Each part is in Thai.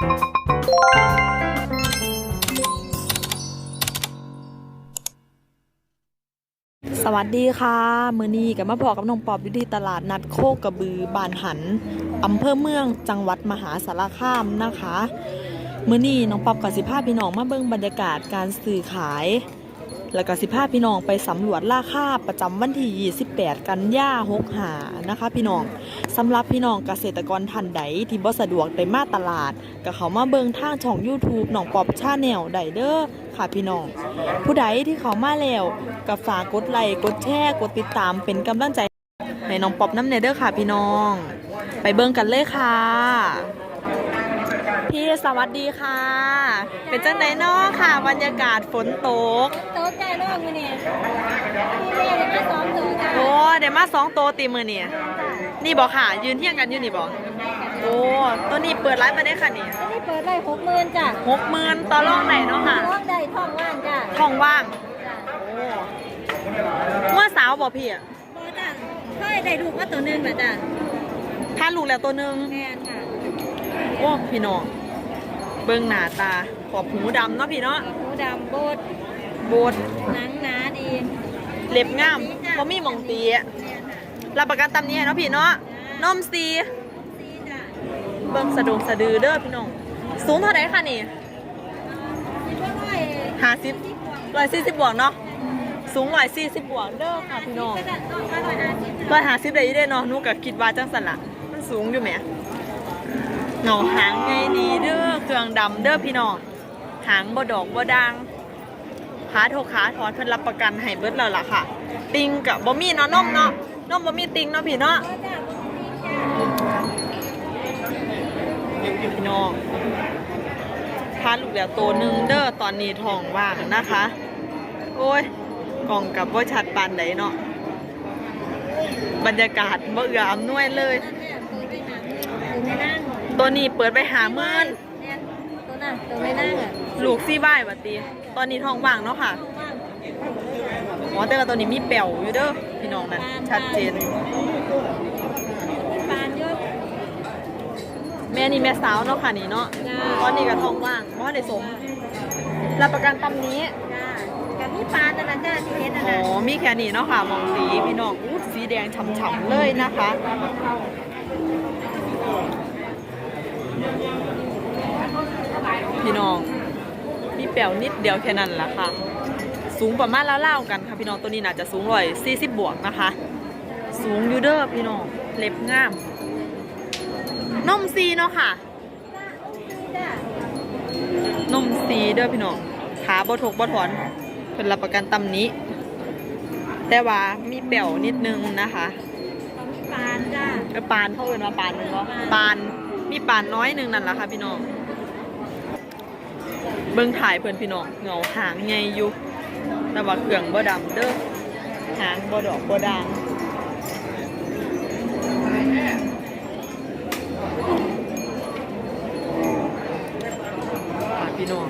สวัสดีค่ะ มือนีกับมาพอกับน้องปอบอยู่ที่ตลาดนัดโคกระบือบานหันอำเภอเมืองจังหวัดมหาสารคามนะคะ มือนีน้องปอบกับสิภาพี่น้องมาเบิ่งบรรยากาศการสื่อขาย แล้วก็สิภาพี่น้องไปสำรวจราคาประจำวันที่28 กันยา6หานะคะ พี่น้องสำหรับพี่น้องเกษตรกรท่านใดที่บ่สะดวกได้มาตลาด ก็เขามาเบิงทางช่อง YouTube น้องปอบชาแนลไดเด้อค่ะพี่น้อง ผู้ใดที่เขามาแล้วก็ฝากกดไลค์กดแชร์กดติดตามเป็นกำลังใจให้น้องปอบน้ำเนเด้อค่ะพี่น้อง ไปเบิงกันเลยค่ะ พี่สวัสดีค่ะ เป็นจังไดเนาะค่ะ บรรยากาศฝนตกโต๊ะใจโลกมือเนี่ยพี่เล่เลยมาซ้อมโต๊ะจ้ะโอ้เดี๋ยวมาสองโตวตีมือนี่นี่บอกค่ะ ยืนเที่ยงกันอยู่นี่บอกโอ้ตัวนี้เปิดร้านมาได้ค่ะนี่อันนี้เปิดได้หกหมื่นจ้ะหกหมื่นต่อรองไหนเนาะค่ะท้องได้ท้องว่างจ้ะท้องว่างจ้ะโอ้เมื่อสาวบอกพี่อะบอจ้ะเคยได้ลูกมาตัวหนึงเหรอจ้ะถ้าลูกแล้วตัวหนึงแมนค่ะโอ้พี่น้อง เบิ่งหน้าตา ขอบหูดำเนาะพี่เนาะหูดำโบดโบดหนังหนาดีเล็บงามเพราะมีหมองตีอะแมนค่ะรับประกันตำนี้ให้เนาะพี่เนาะนมซีซีจ้ะเบิ่งสะดุงสะดือเด้อพี่น้อง สูงเท่าไหร่คะนี่คิดว่าร้อยห้าสิบร้อยสี่สิบบวกเนาะสูงร้อยสี่สิบบวกเด้อค่ะพี่น้องก็จะต้องมาร้อยห้าสิบร้อยห้าสิบได้อยี่เด้เนาะหนูก็คิดว่าจังสันละมันสูงอยู่แหม เงหางไงดีเด้อเครื่องดำเด้อพี่น้องหางบ่ดอกบ่ดังขาโถกขาถอนเพิ่นรับประกันให้เบิดแล้วล่ะค่ะ ติงกับบ่มีเนาะนมเนาะนมบ่มีติงเนาะพี่เนาะก็จ้ะบางทีจ้ะพี่น้องพาลูกแล้วตัวหนึ่งเด้อตอนนี้ท้องว่างนะคะ โอ้ยกล่องกับว่าชัดปานไหนเนาะบรรยากาศบ่เอืออำนวยเลย ตัวนี้เปิดไปหาเมื่นแม่นตัวน่ะตัวไม่นั่งอะลูกซี่บ้ายบัดตีตอนนี้ท้องว่างเนาะค่ะท้องว่างอ๋อแต่ว่าตัวนี้มีแป๋วอยู่เด้อพี่น้องนั่นชัดเจน ปานเยอะแม่นี่แม่สาวเนาะค่ะนี่เนาะจ้าตอนนี้ก็ท้องว่างเพราะได้สมรับประกันตำนี้ จ้ากับนี่ปานนั่นนะจ้าที่เห็นนั่นอ๋อน่ะมีแค่นี้เนาะค่ะ มองสีพี่น้องอู้สีแดงฉ่ำๆเลยนะคะ พี่น้องมีแป๋วนิดเดียวแค่นั้นแหละค่ะ สูงประมาณเล่าๆกันค่ะพี่น้องตัวนี้น่าจะสูงร้อยสี่สิบบวกนะคะ สูงอยู่เด้อพี่น้องเล็บงามนมซีเนาะค่ะจ้านมซีเด้อพี่น้องขาบ่ทกบ่ถอนเป็นรับประกันตำนี้ แต่ว่ามีแป๋วนิดนึงนะคะปานจ้าเออปานเขาเอินว่าปานนึงเนาะปาน มีปานน้อยหนึงนั่นแหละค่ะพี่น้อง เบิ่งถ่ายเพื่อนพี่น้องเหงาหางไงอยู่แต่ว่าเครื่องบ่ดำเด้อหางบ่ดอกบ่ดังค่ะพี่น้อง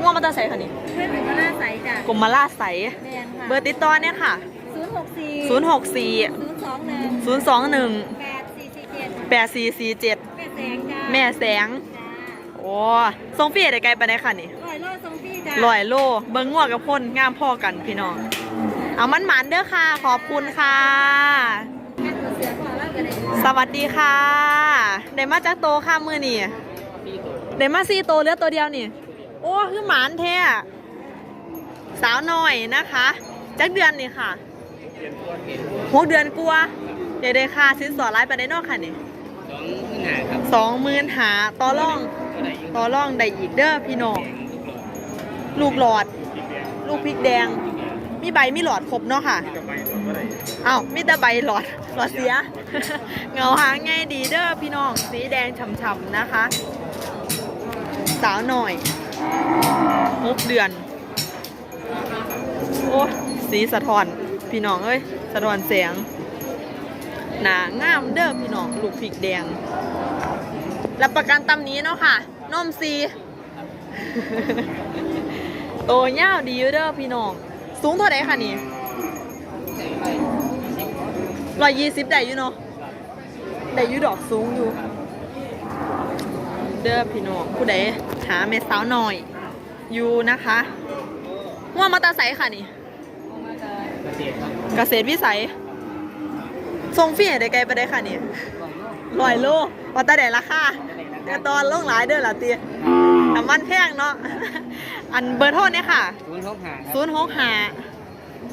ง่วงมาตาใสค่ะนี่เพื่อนเป็นหน้าใสจ้ากรมมาลาใส แมนค่ะเบอร์ติดต่อเนี่ยค่ะ ศูนย์หกสี่ศูนย์064สองหนึ่ง021แปดสี่สี่เจ็ด 8447แม่ แสงจ้าแม่แสง จ้าโอ้ทรงพี่ได้ไกลไปไหนค่ะนี่ร้อยโลทรงพี่จ้าลอยโล เบิ้งงัวกับพ่นงามพ่อกันพี่น้อง เอามันหมันเด้อค่ะ ขอบคุณค่ะแม่ตัวเสือขอเล่ากันเลยสวัสดีค่ะได้มาจากโตค่ะมือนี่ได้มาซีโตเหลือตัวเดียวนี่ โอ้คือหมานแท้สาวน้อยนะคะจักเดือนนี่ค่ะหกเดือนกลัวาเดี๋ยวได้ค่ะสินสอดร้ายไปได้นอกค่ะนี่สอง หมื่นหาครับสองหมื่นหาต่อร่องก็ได้อยู่ต่อร่องได้อีกเด้อพี่น้องลูกหลอด ลูกพริกแดง มีใบมีหลอดครบเนาะค่ะเอ้ามีแต่ใบหลอดหลอดเสีย เงาหางไงดีเด้อพี่น้อง สีแดงฉ่ำๆนะคะ สาวหน่อยหกเดือน โอ้สีสะท้อน พี่น้องเอ้ย สะท้อนแสง หนางามเด้อพี่น้อง ลูกพริกแดง รับประกันตำนี้เนาะค่ะนมซีโตเง่าวดียูเด้อพี่น้อง สูงเท่าไหร่ค่ะนี่ร้อยยี่สิบได้อยู่เนาะได้อยู่ดอกสูงอยู่ เด้อพี่น้องผู้ใดหาเม็ดสาวหน่อยอยู่นะคะว่ามาตาใสค่ะนี่เกษตรครับเกษตรวิสัยทรงฟรีให้ได้ไกลไปได้ค่ะนี่ ลอยโลว่าแตาได้ราคาแต่ตอนลงหลายเด้อล่ะตีน้ำมันแพงเนาะ อันเบอร์โทษเนี่ยค่ะศูนย์หกห้าครับศูนย์หกห้า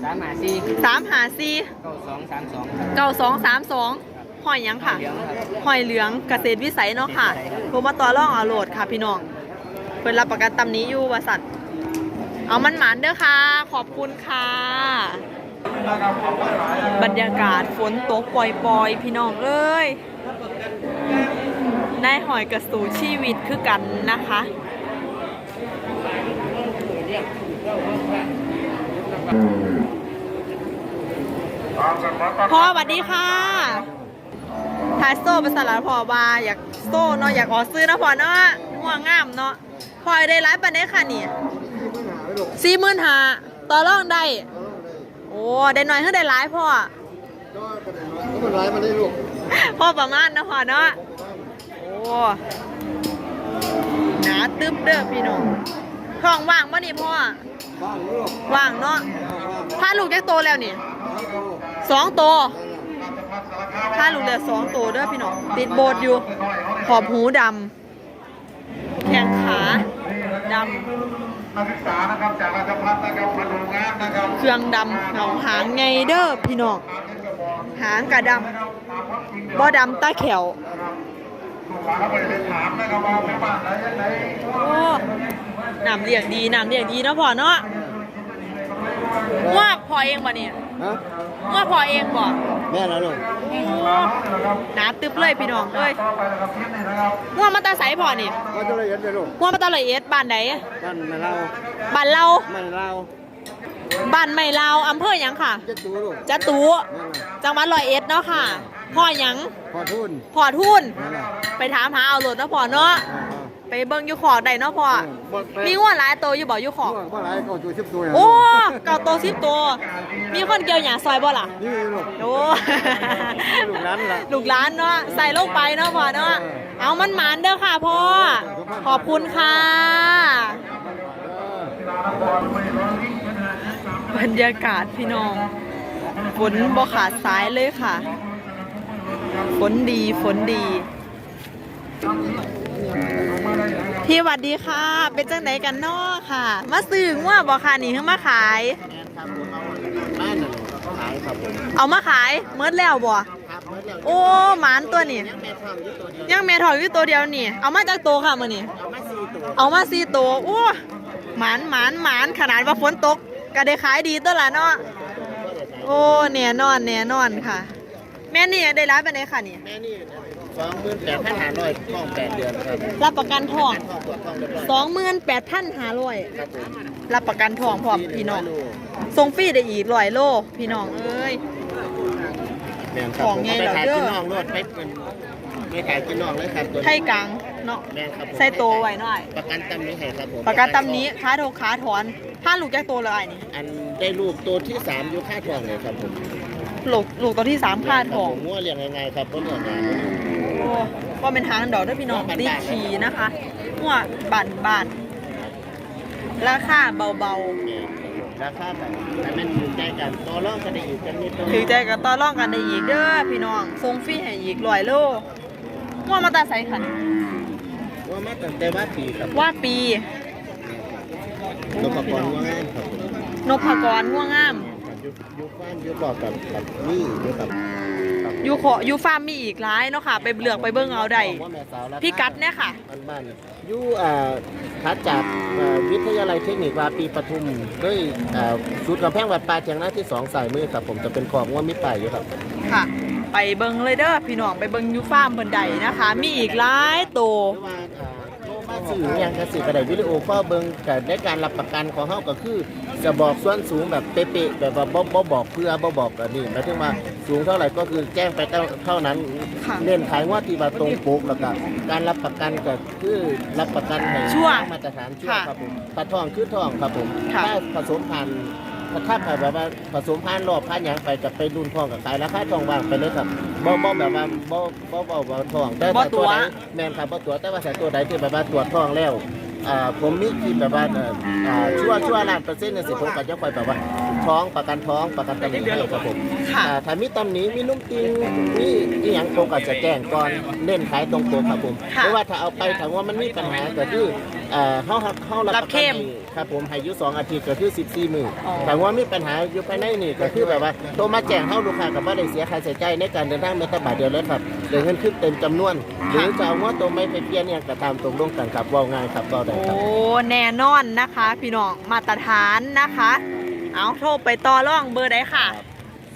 สามหาสี่สามห้าสี่เก้าสองสามสองครับเก้าสองสามสองหอยหยังค่ะเหลืองครับหอยเหลืองเกษตรวิสัยเนาะค่ะโทรมาต่อร่องเอาโหลดค่ะพี่น้องเพิ่นรับประกันตำนี้อยู่วสัตว์เอามันหมานเด้อค่ะ ขอบคุณค่ะ บรรยากาศฝนตกปล่อยๆ พี่น้องเอ้ย นายหอยกระสูชีวิตคือกันนะคะพ่อสวัสดีค่ะทายโซ่เป็นสลัดพ่อว่าอยากโซ่เนาะอยากขอซื้อเนาะพ่อเนาะง่วงงามเนาะพ่อได้ร้ายปันได้ค่ะนี่สี่หมื่นหาต่อรองได้โอ้ได้หน่อยเท่าได้ร้ายพ่อก็มันร้ายมันได้ลูกพ่อประมาณเนาะพ่อเนาะโอ้ หนาตึ๊บเด้อพี่น้องท้องว่างป่ะนี่พ่อบ้างลูกว่างเนาะถ้าลูกจะโตแล้วนี่สองโตถ้าลูกเหลือสองโตเด้อพี่น้อง ติดโบสถ์อยู่ ขอบหูดำ แขนขาดำนักศึกษานะครับจากราชพัฒนะครับมาดูงานนะครับ เครื่องดำเหงหางไงเด้อพี่น้อง หางกระดำบ่ดำตาแขว โอ้น้ำเลี้ยงดีน้ำเลี้ยงดีเนาะพ่อเนาะว่าพ่อเองบ่เนี่ยฮะว่าพ่อเองบ่แม่แล้วลูกโอ้หนาตึบเลยพี่น้องเอ้ยต่อไปนะครับที่นี่นะครับว่ามาตาใสพ่อนี่ก็จะละเอียดเลยลูกว่ามาตาละเอียดบ้านไหนบ้านไม่เล่าบ้านเราไม่เล่าบ้านไม่ลาวอำเภอหยังค่ะเจ็ดตัวลูกจตุนั่นแหละจังหวัดร้อยเอ็ดเนาะค่ะ พ่อหยังพอทุนพ่อทุนนั่นแหละไปถามหาเอาโหลดเนาะพ่อเนาะไปเบิ่งอยู่ขอกได้เนาะพ่อมีงัวหลายตัวอยู่บ่อยู่ขอกว่าอะไรก็ตัวสิบตัวโอ้เก่าโตสิบตัว มีคนเกี่ยวหยาซอยบ่ล่ะนี่ลูกโอ้ลูกหลานล่ะลูกหลานเนาะใส่ลงไปเนาะพ่อเนาะเอามันหมานเด้อค่ะพ่อขอบคุณค่ะบรรยากาศพี่น้องฝนบ่ขาดสายเลยค่ะ ฝนดีฝนดี พี่หวัดดีค่ะ เป็นจังไดกันนาะค่ะ มาซื้อว่าบ่ค่ะนี่เพิ่งมาขาย เอาบ้านน่ะขายครับผมเอามาขายเมิดแล้วบ่ครับเมื่อโอ้หมานตัวนี่ยังแม่ทองอยวเดียวยังแม่ถอยอยู่ตัวเดียวนี่ เอามาจากโตวค่ะมื้อนี่เอามาสี่ตัวโอ้หมานหมานหมานขนาดว่าฝนตกก็ได้ขายดีตัวละเนาะโอ้แน่นอนแน่นอนค่ะ แม่นี่ได้รับไปไหนใดค่ะนี่แม่นี่สองหมื่นแปดพันห้าร้อยท้องแปดเดือนครับรับประกันทองท้องตรวจท้องเรียบร้อยสองหมื่นแปดพันห้าร้อยครับผมรับประกันทองพร้อมพี่น้องส่งฟรีได้อีกร้อยโลพี่น้องเอ้ย แม่นครับของผมไงเอาไปเหรอขายเด้อกินน้องรวดไปเป็นไม่ขายกินน้องเลยครับตัวนี้ไทยกลางเนาะแม่นครับผมใส่โตไว้หน่อย ประกันตำนี้ให้ครับผมประกันตำนี้ค้าโทรค้าถอนถ้าลูกแก้โตเลยนี่อันได้ลูกตัวที่สามอยู่ค่าทองเลยครับผม ลูกลูกตัวที่สามค่าทองผมมั่วเรียงยังไงครับเพราะเนี่ยนะโอ้ว่าเป็นทางดอกด้วยพี่น้องบ้านๆรีบขี่นะคะหัวบานบานราคาเบาแม่นครับผมราคาแบบแต่มันอยู่ใจกันตัวร่องก็ได้อยู่กันนิดตัวๆถือใจกับต่อรองกันได้อีกเด้อพี่น้องทรงฟรีให้อีกร้อยโลหัวมาตาใสขันว่ามาตั้งแต่ว่าปีครับว่าปีนพกรว่างานครับนพกรหัวงาม ยุคยุคฟ้านยุคบอกกับกับนี่ยุคกับกับอยู่ขออยู่ฟาร์มมีอีกหลายเนาะค่ะ ไปเลือกไปเบิ่งเอาได้ว่าแม่สาวราคาพี่กัดเนี่ยค่ะ บ้านๆอยู่อ่าทัดจากอ่าวิทยาลัยเทคนิควาปีปทุมด้วยอ่าศูนย์กำแพงวัดปลาเชียงหน้าที่สองสายมือครับผมจะเป็นขอบว่ามิป่ายอยู่ครับ ค่ะ ไปเบิ่งเลยเด้อพี่น้องไปเบิ่งอยู่ฟาร์มเพิ่นใดนะคะ มีอีกหลายโตวหรือว่าอ่าโทรมา สื่ออหย่างกระสิกระไดวิดีโอก็เบิ่งแต่ได้การรับประกันของเฮาก็คือ จะบอกส่วนสูงแบบเป๊ะๆแบบว่าบ่บ่บอกเพื่อบ่บอกอันนี้หมายถึงว่าสูงเท่าไหร่ก็คือแจ้งไปเท่าเท่านั้นค่ะเน้นขายงวดที่ว่าตรงปกแล้วก็การรับประกันก็คือรับประกันในชั่ว มาตรฐานชั่วค่ะครับผมปลาทองคือทองครับผมค่ะ ถ้าผสมพันธุ์ ถ้าแบบว่าผสมพันธุ์รอบพันธุ์หยังไปกับไปรุ่นทองกับขายราคาทองว่างไปเลยครับบ่บ่แบบว่าบ่บ่บ่บ่ทองแต่บ่ถ้าตัตัววใดแม่นครับบ่ตัวแต่ว่าถ้าตัวใดที่แบบว่าตรวจทองแล้วอ่าผมมีที่แบบว่าเอ่ออ่าชั่วชั่วล้านเปอร์เซ็นต์เนี่ยสิผมก็จะคอยแบบว่าท้องประกันท้องประกันตำหนิให้ครับผมค่ะ อ่าถ้ามีตำหนิมีนุ่มติงมีอีหยังผมก็จะแจ้งก่อนเน้นขายตรงปกครับผมค่ะเพราะว่าถ้าเอาไปถามว่ามันมีปัญหาก็คือเอ่อเฮารับเฮารับรับประเข้กันมให้ ครับผมให้อยู่สองอาทิตย์ก็คือ14มื้ออ๋อแต่ว่ามีปัญหาอยู่ภายในนี่ก็คือแบบว่าโทรมาแจ้งเฮาลูกค้ากับว่าได้เสียค่าใช้จ่ายในการเดินทางแม้แต่บาทเดียวเลยครับเดี๋ยวเงินขึ้นเต็มจำนวน หรือจะเอาว่าตัวไม่ไปเปลี่ยนเนี่ยก็ตามตกลงกันครับเว่าง่ายครับเว่าได้โอ้ครับ แน่นอนนะคะ พี่น้องมาตรฐานนะคะ เอาโทรไปต่อร่องเบอร์ใดค่ะ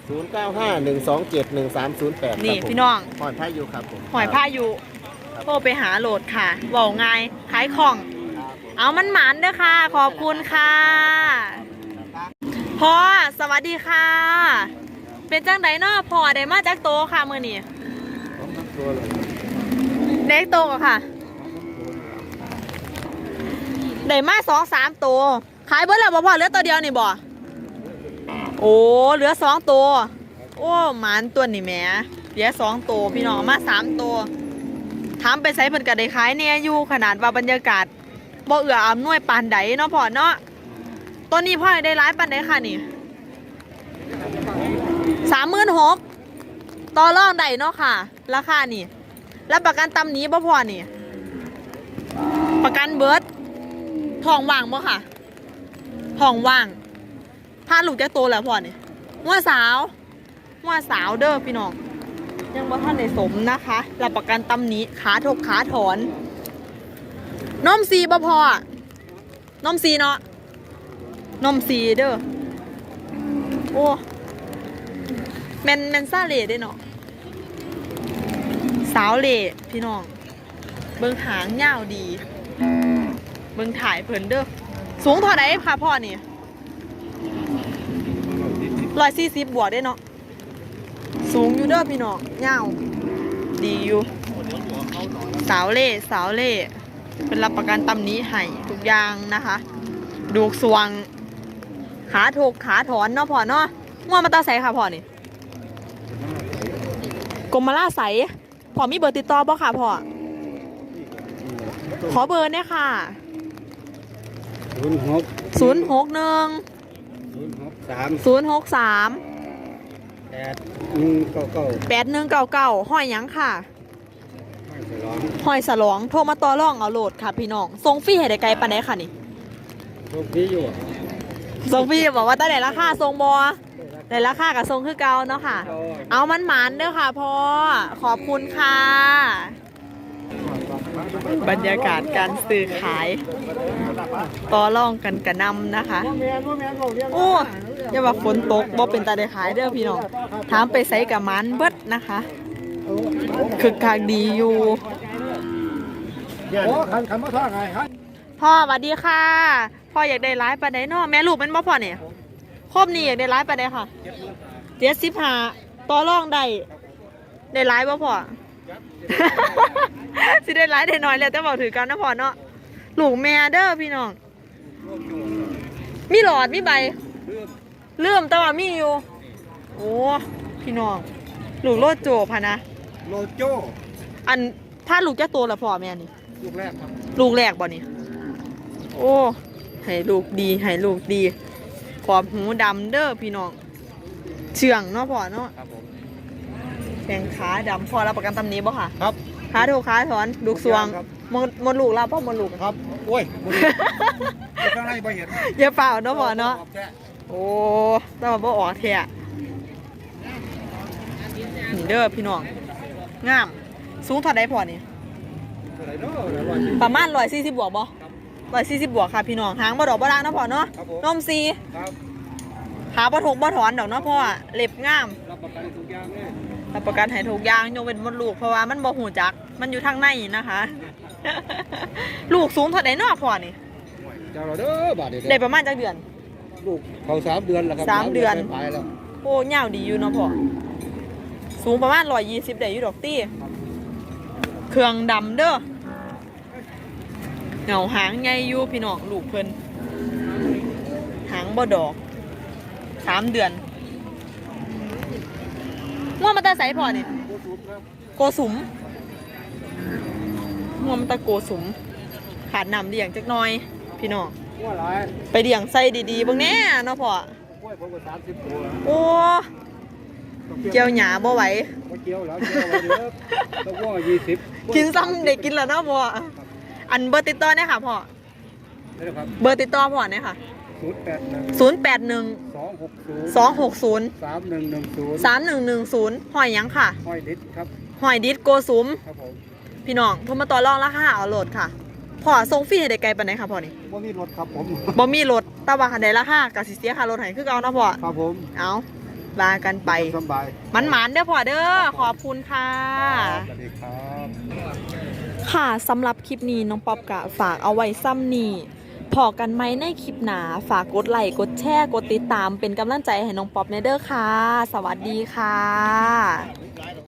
0951271308นี่พี่น้อง หอยพายุครับผมหอยผ้าอยู่ โทรไปหาโหลดค่ะบอกไงายขายของ เอามันหมานเด้อค่ะ ขอบคุณค่ะพ่อสวัสดีค่ะ เป็นจังไดเนาะพ่อได้มาจากโตค่ะมือนี้เด็กโตค่ะได้มาสองสามตัวขายเบิดแล้วบ่พ่อเหลือตัวเดียวนี่บ่โอ้เหลือสองตัวโอ้หมานตัวนี่แหมเหลือสองตัวพี่น้องเอามาสามตัวถามไปใส่เพิ่นก็ได้ขายแน่อยู่ขนาดว่าบรรยากาศ บ่เอื้ออำนวยปานใดเนาะพ่อเนาะตัวนี้พ่อได้ร้ายปานใดค่ะนี่สามหมื่นหกต่อรองได้เนาะค่ะ ราคานี่รับประกันตำหนี้บ่พอนี่ ประกันเบิร์ดทองว่างบ่ค่ะทองว่างพาลูกจะโตแล้วพ่อนี่ว่าสาวว่าสาวเด้อพี่น้องยังบ่ท่านในสมนะคะรับประกันตำหนี้ขาถกขาถอน นมซีบ่พออะนมซีเนาะนมซีเด้อโอ้แมนแมนซาเล่ได้เนาะสาวเล่พี่น้อง เบิ่งหางยาวดี เบิ่งถ่ายเพิ่นเด้อสูงเท่าไดค่ะพ่อนี่ร้อยสี่สิบบวกได้เนาะสูงอยู่เด้อพี่น้องเงาวดีอยู่สาวเล่สาวเล่ เป็นรับประกันตำหนี้ให้ทุกอย่างนะคะ ดูกสวง ขาถกขาถอนเนาะพ่อเนาะง่วงมาตาใสค่ะพ่อนี่กรมมาล่าใสพ่อมีเบอร์ติดต่อบ่ค่ะพ่อขอเบอร์เนี่ยค่ะศูนย์หกศูนย์หกหนึ่งศูนย์หกสามศูนย์หกสามแปดหนึ่งเก้าเก้าแปดหนึ่งเก้าเก้าห้อยหยังค่ะไม่ฉลอง หอยสลองโทรมาต่อรองเอาโหลดค่ะพี่น้องส่งฟรีให้ได้ไกลปานใดค่ะนี่โชคดีอยู่ส่งฟรีบอกว่าตั้งแต่ราคาส่งบอแต่ราคากับส่งคือเก่าเนาะค่ะ เอามันหมานเด้อค่ะพ่อขอบคุณค่ะ บรรยากาศการซื้อขายต่อรองกันกระนำนะคะ โอ้อย่าว่าฝนตกบ่เป็นตาได้ขายเด้อพี่น้องถามไปใส่กับมันเบิดนะคะ คึกคักดีอยู่โอ้ขันขันมาท่าไงครับพ่อสวัสดีค่ะ พ่ออยากได้ร้ายปานใดเนาะแม่ลูกเป็นบ่พ่อเนี่ยครบนี่อยากได้ร้ายปานใดค่ะเจ็ดสิบห้าต่อรองได้ได้ร้ายบ่พ่อสิได้ร้ายได้น้อยแล้วแต่บอกถือกันนะพ่อเนาะลูกแม่เด้อพี่น้อง มีหลอดมีใบเลื่อมแต่ว่ามีอยู่ โอ้พี่น้อง ลูกโลดโจพะนะ โลโจ้อันพาลูกจะโตแล้วพ่อแม่นี่ ลูกแรกครับลูกแรกบ่นี่ โอ้ให้ลูกดีให้ลูกดี ขอบหูดำเด้อพี่น้อง เชื่องเนาะพ่อเนาะครับผมแข้งขาดำพ่อรับประกันตำหนี้บ่ค่ะครับ ขาโถขาถอนลูกสวงครับหมดหมดลูกแล้วพ่อหมดลูก ครับโอ้ยบุรีข้างในไม่เห็นอย่าเปล่าเนาะพ่อเนาะ แค่โอ้แต่ว่าบ่ออกแท้นี่เด้อพี่น้อง งาม สูงเท่าใดพ่อนี่เท่าไหร่เนาะเดี๋ยวว่าสิประมาณ140บวกบ่140บวกค่ะพี่น้องหางบ่ดอกบ่ด่างเนาะพ่อเนาะครับผมนมซีครับขาบ่ทกบ่ถอนดอกเนาะพ่อเล็บงามรับประกันทุกอย่างเลยรับประกันให้ทุกอย่างยกเว้นมดลูกเพราะว่ามันบ่หูจัก มันอยู่ทางในนะคะ ลูกสูงเท่าใดเนาะพ่อนี่เจ้าเราเด้อบาทเดียวได้ประมาณจักเดือน ลูกเขาสามเดือนแล้วครับสามเดือนไปแล้วโอ้ยาวดีอยู่เนาะพ่อ สูงประมาณ120ได้อยู่ดอกตี้เครื่องดำเด้อเหงาหางใหญ่อยู่พี่น้องลูกเพิ่นหางบ่ดอกสามเดือนง่วงมาตาใสพอเนี่ยโกสุมง่วงมาตาโกสุม ขาดน้ำเลี้ยงจักหน่อย พี่น้องว่าหลายไปเลี้ยงไส้ดีๆเบางแน่เนาะพ่อกล้วยผมก็สามสิบตัวโอ้ เกี่ยวหยาบ่ไหวก็เกี่ยวแล้วเกี่ยวไว้เด้อตะว่ายี่สิบกินซ้ำเด็กกินแล้วเนาะพ่ออันเบอร์ติดต่อเนี่ยค่ะพ่อได้แล้วครับเบอร์ติดต่อพ่อเนี่ยค่ะศูนย์แปดหนึ่ง081สองหกศูนย์260สามหนึ่งหนึ่งศูนย์3110หอยหยังค่ะห้อยลิตรครับหอยดิสโกสุมครับผมพี่น้องโทรมาต่อรองราคาเอาโหลดค่ะพ่อส่งฟรีให้ได้ไกลปานไหนค่ะพ่อนี่ว่ามีรถครับผมบ่มีรถแต่ว่าคันใดราคาก็สิเสียค่ารถให้คือเก่าเนาะพ่อครับผมเอา ลากันไป สบายมันหมานเด้อพ่อเด้อ ขอบคุณค่ะ สวัสดีครับ ค่ะสำหรับคลิปนี้น้องป๊อบกะฝากเอาไว้ซ้ำนี่พอกันไหมในคลิปหนาฝากกดไลค์กดแชร์กดติดตามเป็นกำลังใจให้น้องป๊อบในเด้อค่ะ สวัสดีค่ะ